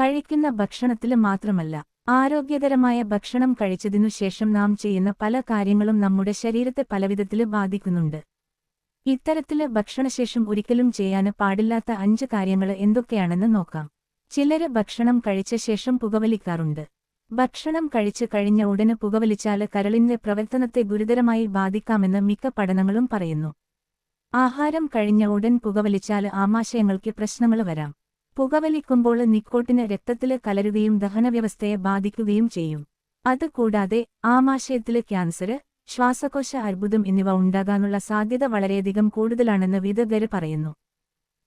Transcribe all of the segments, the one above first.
കഴിക്കുന്ന ഭക്ഷണത്തിൽ മാത്രമല്ല ആരോഗ്യകരമായ ഭക്ഷണം കഴിച്ചതിനു ശേഷം നാം ചെയ്യുന്ന പല കാര്യങ്ങളും നമ്മുടെ ശരീരത്തെ പലവിധത്തിൽ ബാധിക്കുന്നുണ്ട്. ഇത്തരത്തിൽ ഭക്ഷണശേഷം ഒരിക്കലും ചെയ്യാന് പാടില്ലാത്ത അഞ്ച് കാര്യങ്ങൾ എന്തൊക്കെയാണെന്ന് നോക്കാം. ചിലര് ഭക്ഷണം കഴിച്ച ശേഷം പുകവലിക്കാറുണ്ട്. ഭക്ഷണം കഴിച്ചു കഴിഞ്ഞ ഉടനെ പുകവലിച്ചാൽ കരളിന്റെ പ്രവർത്തനത്തെ ഗുരുതരമായി ബാധിക്കാമെന്ന് മിക്ക പഠനങ്ങളും പറയുന്നു. ആഹാരം കഴിഞ്ഞ ഉടൻ പുകവലിച്ചാൽ ആമാശയങ്ങൾക്ക് പ്രശ്നങ്ങൾ വരാം. പുകവലിക്കുമ്പോൾ നിക്കോട്ടിന് രക്തത്തിൽ കലരുകയും ദഹനവ്യവസ്ഥയെ ബാധിക്കുകയും ചെയ്യും. അതുകൂടാതെ ആമാശയത്തിൽ ക്യാൻസര് ശ്വാസകോശ അർബുദം എന്നിവ ഉണ്ടാകാനുള്ള സാധ്യത വളരെയധികം കൂടുതലാണെന്ന് വിദഗ്ധര് പറയുന്നു.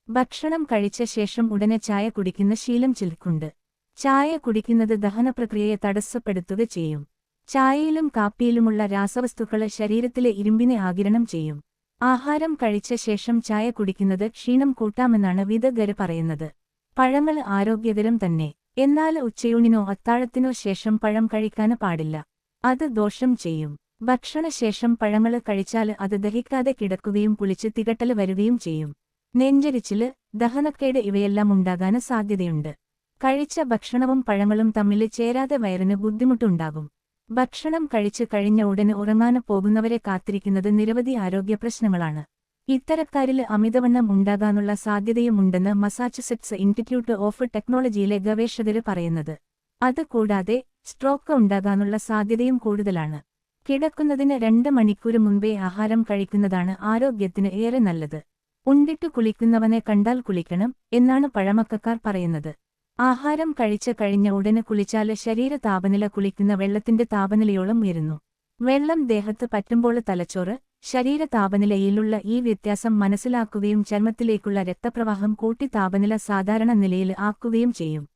ഭക്ഷണം കഴിച്ച ശേഷം ഉടനെ ചായ കുടിക്കുന്ന ശീലം ചിലക്കുണ്ട്. ചായ കുടിക്കുന്നത് ദഹനപ്രക്രിയയെ തടസ്സപ്പെടുത്തുക ചെയ്യും. ചായയിലും കാപ്പിയിലുമുള്ള രാസവസ്തുക്കൾ ശരീരത്തിലെ ഇരുമ്പിനെ ആകിരണം ചെയ്യും. ആഹാരം കഴിച്ച ശേഷം ചായ കുടിക്കുന്നത് ക്ഷീണം കൂട്ടാമെന്നാണ് വിദഗ്ധര് പറയുന്നത്. പഴങ്ങൾ ആരോഗ്യകരം തന്നെ. എന്നാൽ ഉച്ചയൂണിനോ അത്താഴത്തിനോ ശേഷം പഴം കഴിക്കാന് പാടില്ല. അത് ദോഷം ചെയ്യും. ഭക്ഷണശേഷം പഴങ്ങൾ കഴിച്ചാൽ അത് ദഹിക്കാതെ കിടക്കുകയും പുളിച്ച് തികട്ടൽ വരികയും ചെയ്യും. നെഞ്ചരിച്ചിൽ ദഹനക്കേട് ഇവയെല്ലാം ഉണ്ടാകാൻ സാധ്യതയുണ്ട്. കഴിച്ച ഭക്ഷണവും പഴങ്ങളും തമ്മിൽ ചേരാതെ വയറിന് ബുദ്ധിമുട്ടുണ്ടാകും. ഭക്ഷണം കഴിച്ച് കഴിഞ്ഞ ഉടനെ ഉറങ്ങാൻ പോകുന്നവരെ കാത്തിരിക്കുന്നത് നിരവധി ആരോഗ്യ പ്രശ്നങ്ങളാണ്. ഇത്തരക്കാരിൽ അമിതവണ്ണം ഉണ്ടാകാനുള്ള സാധ്യതയുമുണ്ടെന്ന് മസാച്ചുസെറ്റ്സ് ഇൻസ്റ്റിറ്റ്യൂട്ട് ഓഫ് ടെക്നോളജിയിലെ ഗവേഷകര് പറയുന്നത്. അതുകൂടാതെ സ്ട്രോക്ക് ഉണ്ടാകാനുള്ള സാധ്യതയും കൂടുതലാണ്. കിടക്കുന്നതിന് രണ്ട് മണിക്കൂർ മുൻപേ ആഹാരം കഴിക്കുന്നതാണ് ആരോഗ്യത്തിന് ഏറെ നല്ലത്. ഉണ്ടിട്ട് കുളിക്കുന്നവനെ കണ്ടാൽ കുളിക്കണം എന്നാണ് പഴമക്കക്കാർ പറയുന്നത്. ആഹാരം കഴിച്ച് കഴിഞ്ഞ ഉടനെ കുളിച്ചാൽ ശരീര താപനില കുളിക്കുന്ന വെള്ളത്തിന്റെ താപനിലയോളം ഉയരുന്നു. വെള്ളം ദേഹത്ത് പറ്റുമ്പോൾ തലച്ചോറ് ശരീര താപനിലയിലുള്ള ഈ വ്യത്യാസം മനസ്സിലാക്കുകയും ചർമ്മത്തിലേക്കുള്ള രക്തപ്രവാഹം കൂട്ടി താപനില സാധാരണ നിലയിൽ ആക്കുകയും ചെയ്യും.